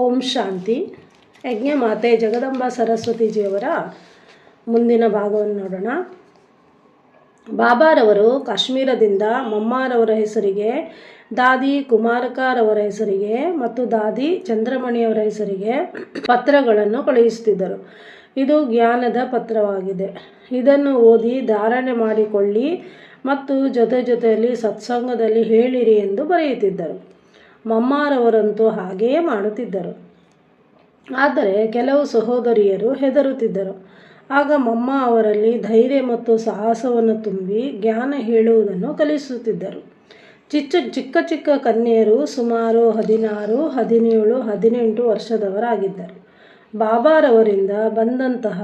ಓಂ ಶಾಂತಿ. ಯಜ್ಞ ಮಾತೆ ಜಗದಂಬ ಸರಸ್ವತಿಜಿಯವರ ಮುಂದಿನ ಭಾಗವನ್ನು ನೋಡೋಣ. ಬಾಬಾರವರು ಕಾಶ್ಮೀರದಿಂದ ಮಮ್ಮಾರವರ ಹೆಸರಿಗೆ, ದಾದಿ ಕುಮಾರಕಾರವರ ಹೆಸರಿಗೆ ಮತ್ತು ದಾದಿ ಚಂದ್ರಮಣಿಯವರ ಹೆಸರಿಗೆ ಪತ್ರಗಳನ್ನು ಕಳುಹಿಸುತ್ತಿದ್ದರು. ಇದು ಜ್ಞಾನದ ಪತ್ರವಾಗಿದೆ. ಇದನ್ನು ಓದಿ ಧಾರಣೆ ಮಾಡಿಕೊಳ್ಳಿ ಮತ್ತು ಜೊತೆ ಜೊತೆಯಲ್ಲಿ ಸತ್ಸಂಗದಲ್ಲಿ ಹೇಳಿರಿ ಎಂದು ಬರೆಯುತ್ತಿದ್ದರು. ಮಮ್ಮಾರವರಂತೂ ಹಾಗೆಯೇ ಮಾಡುತ್ತಿದ್ದರು. ಆದರೆ ಕೆಲವು ಸಹೋದರಿಯರು ಹೆದರುತ್ತಿದ್ದರು. ಆಗ ಮಮ್ಮ ಅವರಲ್ಲಿ ಧೈರ್ಯ ಮತ್ತು ಸಾಹಸವನ್ನು ತುಂಬಿ ಜ್ಞಾನ ಹೇಳುವುದನ್ನು ಕಲಿಸುತ್ತಿದ್ದರು. ಚಿಕ್ಕ ಚಿಕ್ಕ ಚಿಕ್ಕ ಕನ್ಯೆಯರು ಸುಮಾರು ಹದಿನಾರು, ಹದಿನೇಳು, ಹದಿನೆಂಟು ವರ್ಷದವರಾಗಿದ್ದರು. ಬಾಬಾರವರಿಂದ ಬಂದಂತಹ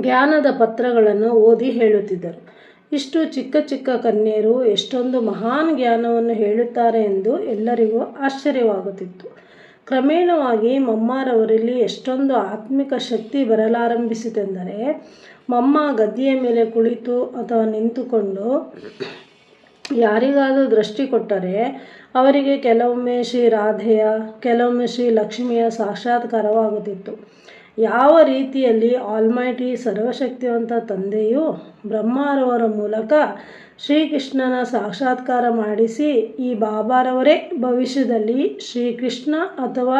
ಜ್ಞಾನದ ಪತ್ರಗಳನ್ನು ಓದಿ ಹೇಳುತ್ತಿದ್ದರು. ಇಷ್ಟು ಚಿಕ್ಕ ಚಿಕ್ಕ ಕನ್ಯೆಯರು ಎಷ್ಟೊಂದು ಮಹಾನ್ ಜ್ಞಾನವನ್ನು ಹೇಳುತ್ತಾರೆ ಎಂದು ಎಲ್ಲರಿಗೂ ಆಶ್ಚರ್ಯವಾಗುತ್ತಿತ್ತು. ಕ್ರಮೇಣವಾಗಿ ಮಮ್ಮಾರವರಲ್ಲಿ ಎಷ್ಟೊಂದು ಆತ್ಮಿಕ ಶಕ್ತಿ ಬರಲಾರಂಭಿಸಿತೆಂದರೆ, ಮಮ್ಮ ಗದ್ದೆಯ ಮೇಲೆ ಕುಳಿತು ಅಥವಾ ನಿಂತುಕೊಂಡು ಯಾರಿಗಾದರೂ ದೃಷ್ಟಿ ಕೊಟ್ಟರೆ, ಅವರಿಗೆ ಕೆಲವೊಮ್ಮೆ ಶ್ರೀ ರಾಧೆಯ, ಕೆಲವೊಮ್ಮೆ ಶ್ರೀ ಲಕ್ಷ್ಮಿಯ ಸಾಕ್ಷಾತ್ಕಾರವಾಗುತ್ತಿತ್ತು. ಯಾವ ರೀತಿಯಲ್ಲಿ ಆಲ್ಮೈಟಿ ಸರ್ವಶಕ್ತಿವಂತ ತಂದೆಯು ಬ್ರಹ್ಮಾರವರ ಮೂಲಕ ಶ್ರೀಕೃಷ್ಣನ ಸಾಕ್ಷಾತ್ಕಾರ ಮಾಡಿಸಿ ಈ ಬಾಬಾರವರೇ ಭವಿಷ್ಯದಲ್ಲಿ ಶ್ರೀಕೃಷ್ಣ ಅಥವಾ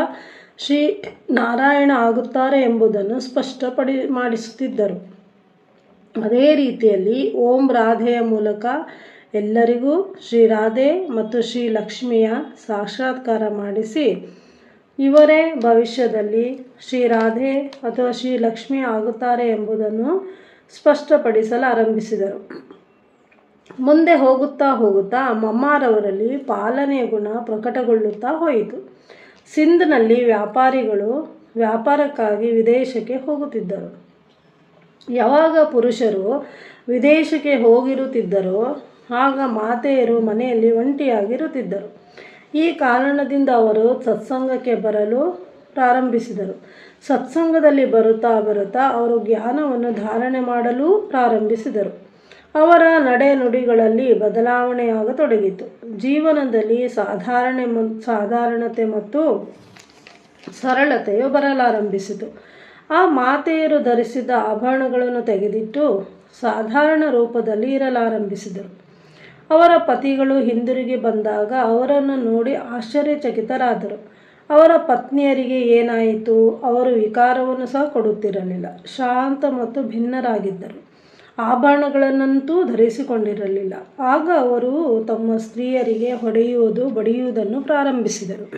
ಶ್ರೀ ನಾರಾಯಣ ಆಗುತ್ತಾರೆ ಎಂಬುದನ್ನು ಸ್ಪಷ್ಟಪಡಿ ಮಾಡಿಸುತ್ತಿದ್ದರು. ಅದೇ ರೀತಿಯಲ್ಲಿ ಓಂ ರಾಧೆಯ ಮೂಲಕ ಎಲ್ಲರಿಗೂ ಶ್ರೀ ರಾಧೆ ಮತ್ತು ಶ್ರೀ ಲಕ್ಷ್ಮಿಯ ಸಾಕ್ಷಾತ್ಕಾರ ಮಾಡಿಸಿ ಇವರೇ ಭವಿಷ್ಯದಲ್ಲಿ ಶ್ರೀ ರಾಧೆ ಅಥವಾ ಶ್ರೀ ಲಕ್ಷ್ಮಿ ಆಗುತ್ತಾರೆ ಎಂಬುದನ್ನು ಸ್ಪಷ್ಟಪಡಿಸಲು ಆರಂಭಿಸಿದರು ಮುಂದೆ ಹೋಗುತ್ತಾ ಹೋಗುತ್ತಾ ಮಮ್ಮಾರವರಲ್ಲಿ ಪಾಲನೆಯ ಗುಣ ಪ್ರಕಟಗೊಳ್ಳುತ್ತಾ ಹೋಯಿತು. ಸಿಂಧ್ನಲ್ಲಿ ವ್ಯಾಪಾರಿಗಳು ವ್ಯಾಪಾರಕ್ಕಾಗಿ ವಿದೇಶಕ್ಕೆ ಹೋಗುತ್ತಿದ್ದರು. ಯಾವಾಗ ಪುರುಷರು ವಿದೇಶಕ್ಕೆ ಹೋಗಿರುತ್ತಿದ್ದರೋ, ಆಗ ಮಾತೆಯರು ಮನೆಯಲ್ಲಿ ಒಂಟಿಯಾಗಿರುತ್ತಿದ್ದರು. ಈ ಕಾರಣದಿಂದ ಅವರು ಸತ್ಸಂಗಕ್ಕೆ ಬರಲು ಪ್ರಾರಂಭಿಸಿದರು. ಸತ್ಸಂಗದಲ್ಲಿ ಬರುತ್ತಾ ಬರುತ್ತಾ ಅವರು ಜ್ಞಾನವನ್ನು ಧಾರಣೆ ಮಾಡಲು ಪ್ರಾರಂಭಿಸಿದರು. ಅವರ ನಡೆ ನುಡಿಗಳಲ್ಲಿ ಬದಲಾವಣೆಯಾಗತೊಡಗಿತು. ಜೀವನದಲ್ಲಿ ಸಾಧಾರಣ ಸಾಧಾರಣತೆ ಮತ್ತು ಸರಳತೆಯು ಬರಲಾರಂಭಿಸಿತು. ಆ ಮಾತೆಯರು ಧರಿಸಿದ ಆಭರಣಗಳನ್ನು ತೆಗೆದಿಟ್ಟು ಸಾಧಾರಣ ರೂಪದಲ್ಲಿ ಇರಲಾರಂಭಿಸಿದರು. ಅವರ ಪತಿಗಳು ಹಿಂದಿರುಗಿ ಬಂದಾಗ ಅವರನ್ನು ನೋಡಿ ಆಶ್ಚರ್ಯಚಕಿತರಾದರು. ಅವರ ಪತ್ನಿಯರಿಗೆ ಏನಾಯಿತು? ಅವರು ವಿಕಾರವನ್ನು ಸಹ ಕೊಡುತ್ತಿರಲಿಲ್ಲ. ಶಾಂತ ಮತ್ತು ಭಿನ್ನರಾಗಿದ್ದರು. ಆಭರಣಗಳನ್ನಂತೂ ಧರಿಸಿಕೊಂಡಿರಲಿಲ್ಲ. ಆಗ ಅವರು ತಮ್ಮ ಸ್ತ್ರೀಯರಿಗೆ ಹೊಡೆಯುವುದು, ಬಡಿಯುವುದನ್ನು ಪ್ರಾರಂಭಿಸಿದರು.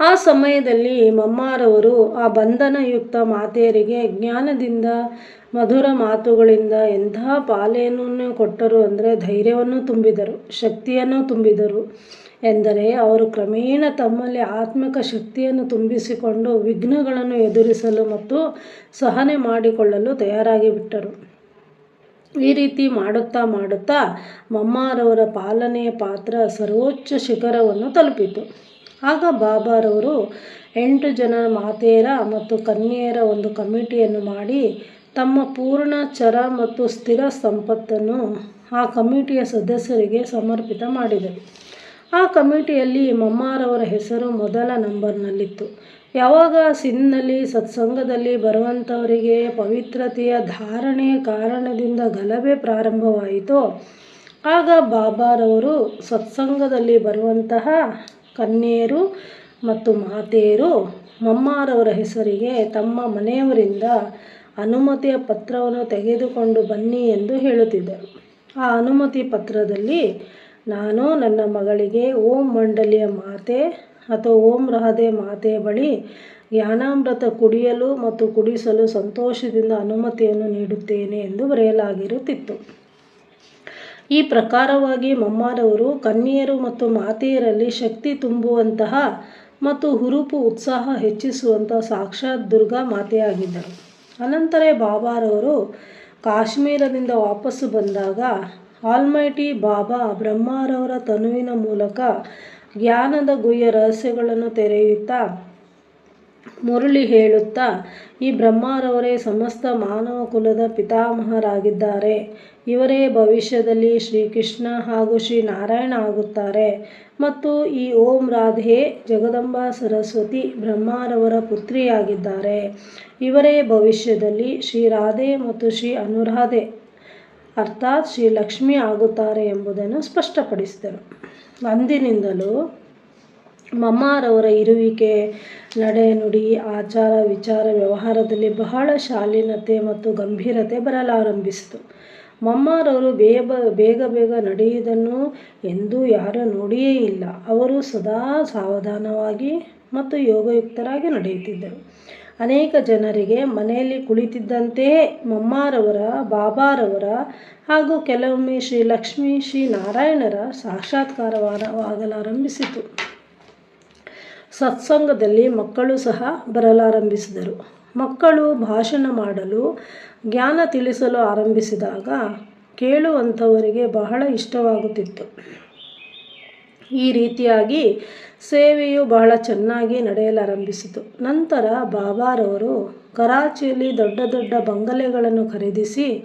ಆ ಸಮಯದಲ್ಲಿ ಮಮ್ಮಾರವರು ಆ ಬಂಧನಯುಕ್ತ ಮಾತೆಯರಿಗೆ ಜ್ಞಾನದಿಂದ ಮಧುರ ಮಾತುಗಳಿಂದ ಎಂಥ ಪಾಲೆಯನ್ನು ಕೊಟ್ಟರು ಅಂದರೆ ಧೈರ್ಯವನ್ನು ತುಂಬಿದರು, ಶಕ್ತಿಯನ್ನು ತುಂಬಿದರು ಎಂದರೆ ಅವರು ಕ್ರಮೇಣ ತಮ್ಮಲ್ಲಿ ಆತ್ಮಿಕ ಶಕ್ತಿಯನ್ನು ತುಂಬಿಸಿಕೊಂಡು ವಿಘ್ನಗಳನ್ನು ಎದುರಿಸಲು ಮತ್ತು ಸಹನೆ ಮಾಡಿಕೊಳ್ಳಲು ತಯಾರಾಗಿಬಿಟ್ಟರು. ಈ ರೀತಿ ಮಾಡುತ್ತಾ ಮಾಡುತ್ತಾ ಮಮ್ಮಾರವರ ಪಾಲನೆಯ ಪಾತ್ರ ಸರ್ವೋಚ್ಚ ಶಿಖರವನ್ನು ತಲುಪಿತು. ಆಗ ಬಾಬಾರವರು ಎಂಟು ಜನ ಮಾತೆಯರ ಮತ್ತು ಕನ್ಯೆಯರ ಒಂದು ಕಮಿಟಿಯನ್ನು ಮಾಡಿ ತಮ್ಮ ಪೂರ್ಣ ಚರ ಮತ್ತು ಸ್ಥಿರ ಸಂಪತ್ತನ್ನು ಆ ಕಮಿಟಿಯ ಸದಸ್ಯರಿಗೆ ಸಮರ್ಪಿತ ಮಾಡಿದರು ಆ ಕಮಿಟಿಯಲ್ಲಿ ಮಮ್ಮಾರವರ ಹೆಸರು ಮೊದಲ ನಂಬರ್ನಲ್ಲಿತ್ತು. ಯಾವಾಗ ಸಿನ್ನಲ್ಲಿ ಸತ್ಸಂಗದಲ್ಲಿ ಬರುವಂಥವರಿಗೆ ಪವಿತ್ರತೆಯ ಧಾರಣೆಯ ಕಾರಣದಿಂದ ಗಲಭೆ ಪ್ರಾರಂಭವಾಯಿತೋ, ಆಗ ಬಾಬಾರವರು ಸತ್ಸಂಗದಲ್ಲಿ ಬರುವಂತಹ ಕನ್ಯೆಯರು ಮತ್ತು ಮಾತೆಯರು ಮಮ್ಮಾರವರ ಹೆಸರಿಗೆ ತಮ್ಮ ಮನೆಯವರಿಂದ ಅನುಮತಿಯ ಪತ್ರವನ್ನು ತೆಗೆದುಕೊಂಡು ಬನ್ನಿ ಎಂದು ಹೇಳುತ್ತಿದ್ದರು ಆ ಅನುಮತಿ ಪತ್ರದಲ್ಲಿ, ನಾನು ನನ್ನ ಮಗಳಿಗೆ ಓಂ ಮಂಡಲಿಯ ಮಾತೆ ಅಥವಾ ಓಂ ರಾಧೆ ಮಾತೆ ಬಳಿ ಜ್ಞಾನಾಮೃತ ಕುಡಿಯಲು ಮತ್ತು ಕುಡಿಸಲು ಸಂತೋಷದಿಂದ ಅನುಮತಿಯನ್ನು ನೀಡುತ್ತೇನೆ ಎಂದು ಬರೆಯಲಾಗಿರುತ್ತಿತ್ತು. ಈ ಪ್ರಕಾರವಾಗಿ ಮಮ್ಮಾರವರು ಕನ್ಯೆಯರು ಮತ್ತು ಮಾತೆಯರಲ್ಲಿ ಶಕ್ತಿ ತುಂಬುವಂತಹ ಮತ್ತು ಹುರುಪು ಉತ್ಸಾಹ ಹೆಚ್ಚಿಸುವಂತಹ ಸಾಕ್ಷಾತ್ ದುರ್ಗಾ ಮಾತೆಯಾಗಿದ್ದರು. ಅನಂತರ ಬಾಬಾರವರು ಕಾಶ್ಮೀರದಿಂದ ವಾಪಸ್ಸು ಬಂದಾಗ ಆಲ್ಮೈಟಿ ಬಾಬಾ ಬ್ರಹ್ಮಾರವರ ತನುವಿನ ಮೂಲಕ ಜ್ಞಾನದ ಗುಹ್ಯ ರಹಸ್ಯಗಳನ್ನು ತೆರೆಯುತ್ತಾ ಮುರಳಿ ಹೇಳುತ್ತಾ, ಈ ಬ್ರಹ್ಮರವರೇ ಸಮಸ್ತ ಮಾನವ ಕುಲದ ಪಿತಾಮಹರಾಗಿದ್ದಾರೆ. ಇವರೇ ಭವಿಷ್ಯದಲ್ಲಿ ಶ್ರೀಕೃಷ್ಣ ಹಾಗೂ ಶ್ರೀ ನಾರಾಯಣ ಆಗುತ್ತಾರೆ. ಮತ್ತು ಈ ಓಂ ರಾಧೆ ಜಗದಂಬಾ ಸರಸ್ವತಿ ಬ್ರಹ್ಮರವರ ಪುತ್ರಿಯಾಗಿದ್ದಾರೆ. ಇವರೇ ಭವಿಷ್ಯದಲ್ಲಿ ಶ್ರೀ ರಾಧೆ ಮತ್ತು ಶ್ರೀ ಅನುರಾಧೆ ಅರ್ಥಾತ್ ಶ್ರೀ ಲಕ್ಷ್ಮಿ ಆಗುತ್ತಾರೆ ಎಂಬುದನ್ನು ಸ್ಪಷ್ಟಪಡಿಸಿದರು. ಅಂದಿನಿಂದಲೂ ಮಮ್ಮಾರವರ ಇರುವಿಕೆ, ನಡೆ ನುಡಿ, ಆಚಾರ, ವಿಚಾರ, ವ್ಯವಹಾರದಲ್ಲಿ ಬಹಳ ಶಾಲೀನತೆ ಮತ್ತು ಗಂಭೀರತೆ ಬರಲಾರಂಭಿಸಿತು. ಮಮ್ಮಾರವರು ಬೇಗ ಬೇಗ ಬೇಗ ನಡೆಯುವುದನ್ನು ಎಂದೂ ಯಾರೂ ನೋಡಿಯೇ ಇಲ್ಲ. ಅವರು ಸದಾ ಸಾವಧಾನವಾಗಿ ಮತ್ತು ಯೋಗಯುಕ್ತರಾಗಿ ನಡೆಯುತ್ತಿದ್ದರು. ಅನೇಕ ಜನರಿಗೆ ಮನೆಯಲ್ಲಿ ಕುಳಿತಿದ್ದಂತೆಯೇ ಮಮ್ಮಾರವರ, ಬಾಬಾರವರ ಹಾಗೂ ಕೆಲವೊಮ್ಮೆ ಶ್ರೀ ಲಕ್ಷ್ಮೀ ಶ್ರೀ ನಾರಾಯಣರ ಸಾಕ್ಷಾತ್ಕಾರವಾಗಲಾರಂಭಿಸಿತು. ಸತ್ಸಂಗದಲ್ಲಿ ಮಕ್ಕಳು ಸಹ ಬರಲಾರಂಭಿಸಿದರು. ಮಕ್ಕಳು ಭಾಷಣ ಮಾಡಲು, ಜ್ಞಾನ ತಿಳಿಸಲು ಆರಂಭಿಸಿದಾಗ ಕೇಳುವಂಥವರಿಗೆ ಬಹಳ ಇಷ್ಟವಾಗುತ್ತಿತ್ತು. ಈ ರೀತಿಯಾಗಿ ಸೇವೆಯು ಬಹಳ ಚೆನ್ನಾಗಿ ನಡೆಯಲಾರಂಭಿಸಿತು. ನಂತರ ಬಾಬಾರವರು ಕರಾಚಿಯಲ್ಲಿ ದೊಡ್ಡ ದೊಡ್ಡ ಬಂಗಲೆಗಳನ್ನು ಖರೀದಿಸಿ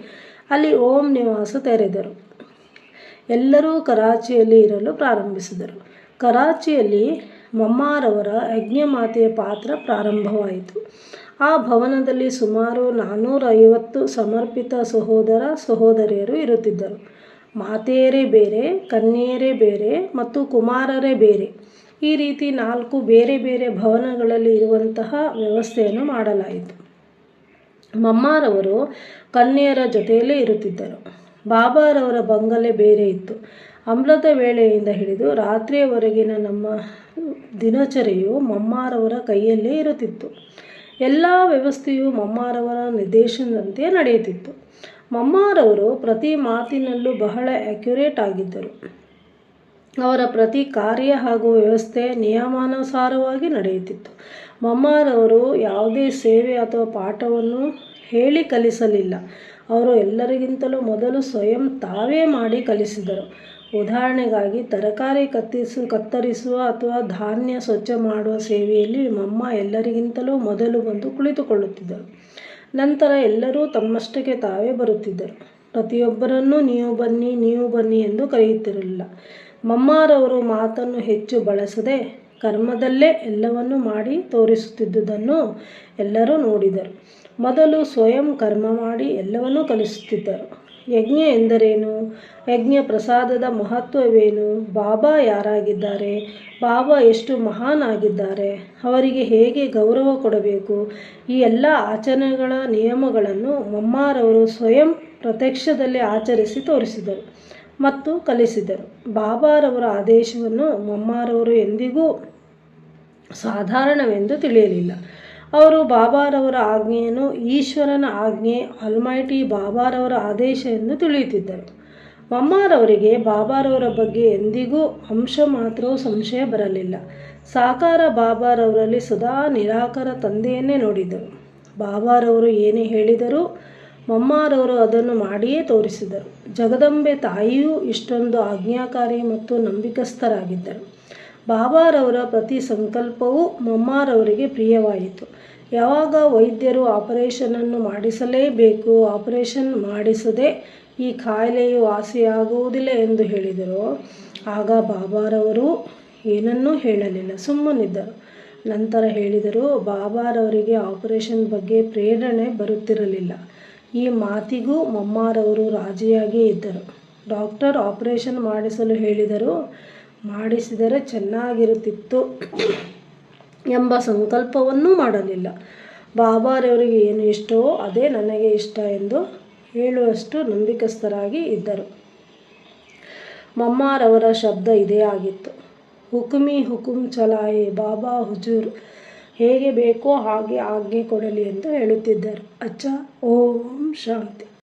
ಅಲ್ಲಿ ಓಂ ನಿವಾಸ ತೆರೆದರು. ಎಲ್ಲರೂ ಕರಾಚಿಯಲ್ಲಿ ಇರಲು ಪ್ರಾರಂಭಿಸಿದರು. ಕರಾಚಿಯಲ್ಲಿ ಮಮ್ಮಾರವರ ಯಜ್ಞಮಾತೆಯ ಪಾತ್ರ ಪ್ರಾರಂಭವಾಯಿತು. ಆ ಭವನದಲ್ಲಿ ಸುಮಾರು ನಾನ್ನೂರ ಐವತ್ತು ಸಮರ್ಪಿತ ಸಹೋದರ ಸಹೋದರಿಯರು ಇರುತ್ತಿದ್ದರು. ಮಾತೆಯರೇ ಬೇರೆ, ಕನ್ಯೆಯರೇ ಬೇರೆ ಮತ್ತು ಕುಮಾರರೇ ಬೇರೆ. ಈ ರೀತಿ ನಾಲ್ಕು ಬೇರೆ ಬೇರೆ ಭವನಗಳಲ್ಲಿ ಇರುವಂತಹ ವ್ಯವಸ್ಥೆಯನ್ನು ಮಾಡಲಾಯಿತು. ಮಮ್ಮಾರವರು ಕನ್ಯೆಯರ ಜೊತೆಯಲ್ಲೇ ಇರುತ್ತಿದ್ದರು. ಬಾಬಾರವರ ಬಂಗಲೆ ಬೇರೆ ಇತ್ತು. ಅಮೃತ ವೇಳೆಯಿಂದ ಹಿಡಿದು ರಾತ್ರಿಯವರೆಗಿನ ನಮ್ಮ ದಿನಚರಿಯು ಮಮ್ಮಾರವರ ಕೈಯಲ್ಲೇ ಇರುತ್ತಿತ್ತು. ಎಲ್ಲ ವ್ಯವಸ್ಥೆಯು ಮಮ್ಮಾರವರ ನಿರ್ದೇಶನದಂತೆ ನಡೆಯುತ್ತಿತ್ತು. ಮಮ್ಮಾರವರು ಪ್ರತಿ ಮಾತಿನಲ್ಲೂ ಬಹಳ ಆ್ಯಕ್ಯುರೇಟ್ ಆಗಿದ್ದರು. ಅವರ ಪ್ರತಿ ಕಾರ್ಯ ಹಾಗೂ ವ್ಯವಸ್ಥೆ ನಿಯಮಾನುಸಾರವಾಗಿ ನಡೆಯುತ್ತಿತ್ತು. ಮಮ್ಮಾರವರು ಯಾವುದೇ ಸೇವೆ ಅಥವಾ ಪಾಠವನ್ನು ಹೇಳಿ ಕಲಿಸಲಿಲ್ಲ. ಅವರು ಎಲ್ಲರಿಗಿಂತಲೂ ಮೊದಲು ಸ್ವಯಂ ತಾವೇ ಮಾಡಿ ಕಲಿಸಿದರು. ಉದಾಹರಣೆಗಾಗಿ ತರಕಾರಿ ಕತ್ತಿಸು ಕತ್ತರಿಸುವ ಅಥವಾ ಧಾನ್ಯ ಸ್ವಚ್ಛ ಮಾಡುವ ಸೇವೆಯಲ್ಲಿ ಮಮ್ಮ ಎಲ್ಲರಿಗಿಂತಲೂ ಮೊದಲು ಬಂದು ಕುಳಿತುಕೊಳ್ಳುತ್ತಿದ್ದರು. ನಂತರ ಎಲ್ಲರೂ ತಮ್ಮಷ್ಟಕ್ಕೆ ತಾವೇ ಬರುತ್ತಿದ್ದರು. ಪ್ರತಿಯೊಬ್ಬರನ್ನೂ ನೀವು ಬನ್ನಿ ನೀವು ಬನ್ನಿ ಎಂದು ಕರೆಯುತ್ತಿರಲಿಲ್ಲ. ಮಮ್ಮಾರವರು ಮಾತನ್ನು ಹೆಚ್ಚು ಬಳಸದೆ ಕರ್ಮದಲ್ಲೇ ಎಲ್ಲವನ್ನೂ ಮಾಡಿ ತೋರಿಸುತ್ತಿದ್ದುದನ್ನು ಎಲ್ಲರೂ ನೋಡಿದರು. ಮೊದಲು ಸ್ವಯಂ ಕರ್ಮ ಮಾಡಿ ಎಲ್ಲವನ್ನೂ ಕಲಿಸುತ್ತಿದ್ದರು. ಯಜ್ಞ ಎಂದರೇನು? ಯಜ್ಞ ಪ್ರಸಾದದ ಮಹತ್ವವೇನು? ಬಾಬಾ ಯಾರಾಗಿದ್ದಾರೆ? ಬಾಬಾ ಎಷ್ಟು ಮಹಾನ್ ಆಗಿದ್ದಾರೆ ಅವರಿಗೆ ಹೇಗೆ ಗೌರವ ಕೊಡಬೇಕು? ಈ ಎಲ್ಲ ಆಚರಣೆಗಳ ನಿಯಮಗಳನ್ನು ಮಮ್ಮಾರವರು ಸ್ವಯಂ ಪ್ರತ್ಯಕ್ಷದಲ್ಲಿ ಆಚರಿಸಿ ತೋರಿಸಿದರು ಮತ್ತು ಕಲಿಸಿದರು. ಬಾಬಾರವರ ಆದೇಶವನ್ನು ಮಮ್ಮಾರವರು ಎಂದಿಗೂ ಸಾಧಾರಣವೆಂದು ತಿಳಿಯಲಿಲ್ಲ. ಅವರು ಬಾಬಾರವರ ಆಜ್ಞೆಯನ್ನು ಈಶ್ವರನ ಆಜ್ಞೆ ಅಲ್ಮೈಟಿ ಬಾಬಾರವರ ಆದೇಶ ಎಂದು ತಿಳಿಯುತ್ತಿದ್ದರು. ಮಮ್ಮಾರವರಿಗೆ ಬಾಬಾರವರ ಬಗ್ಗೆ ಎಂದಿಗೂ ಅಂಶ ಮಾತ್ರವೂ ಸಂಶಯ ಬರಲಿಲ್ಲ. ಸಾಕಾರ ಬಾಬಾರವರಲ್ಲಿ ಸದಾ ನಿರಾಕಾರ ತಂದೆಯನ್ನೇ ನೋಡಿದರು ಬಾಬಾರವರು ಏನೇ ಹೇಳಿದರೂ ಮಮ್ಮಾರವರು ಅದನ್ನು ಮಾಡಿಯೇ ತೋರಿಸಿದರು. ಜಗದಂಬೆ ತಾಯಿಯೂ ಇಷ್ಟೊಂದು ಆಜ್ಞಾಕಾರಿ ಮತ್ತು ನಂಬಿಕಸ್ಥರಾಗಿದ್ದರು. ಬಾಬಾರವರ ಪ್ರತಿ ಸಂಕಲ್ಪವೂ ಮಮ್ಮಾರವರಿಗೆ ಪ್ರಿಯವಾಯಿತು. ಯಾವಾಗ ವೈದ್ಯರು ಆಪರೇಷನನ್ನು ಮಾಡಿಸಲೇಬೇಕು, ಆಪರೇಷನ್ ಮಾಡಿಸದೆ ಈ ಕಾಯಿಲೆಯು ವಾಸಿಯಾಗುವುದಿಲ್ಲ ಎಂದು ಹೇಳಿದರು, ಆಗ ಬಾಬಾರವರು ಏನನ್ನೂ ಹೇಳಲಿಲ್ಲ, ಸುಮ್ಮನಿದ್ದರು. ನಂತರ ಹೇಳಿದರು, ಬಾಬಾರವರಿಗೆ ಆಪರೇಷನ್ ಬಗ್ಗೆ ಪ್ರೇರಣೆ ಬರುತ್ತಿರಲಿಲ್ಲ. ಈ ಮಾತಿಗೂ ಮಮ್ಮಾರವರು ರಾಜಿಯಾಗೇ ಇದ್ದರು. ಡಾಕ್ಟರ್ ಆಪರೇಷನ್ ಮಾಡಿಸಲು ಹೇಳಿದರು ಮಾಡಿಸಿದರೆ ಚೆನ್ನಾಗಿರುತ್ತಿತ್ತು ಎಂಬ ಸಂಕಲ್ಪವನ್ನೂ ಮಾಡಲಿಲ್ಲ. ಬಾಬಾರವರಿಗೆ ಏನು ಇಷ್ಟವೋ ಅದೇ ನನಗೆ ಇಷ್ಟ ಎಂದು ಹೇಳುವಷ್ಟು ನಂಬಿಕಸ್ಥರಾಗಿ ಇದ್ದರು. ಮಮ್ಮಾರವರ ಶಬ್ದ ಇದೇ ಆಗಿತ್ತು. ಹುಕುಮಿ ಹುಕುಂ ಚಲಾಯೆ, ಬಾಬಾ ಹುಜೂರ್, ಹೇಗೆ ಬೇಕೋ ಹಾಗೆ ಆಜ್ಞೆ ಕೊಡಲಿ ಎಂದು ಹೇಳುತ್ತಿದ್ದರು. ಅಚ್ಚ, ಓಂ ಶಾಂತಿ.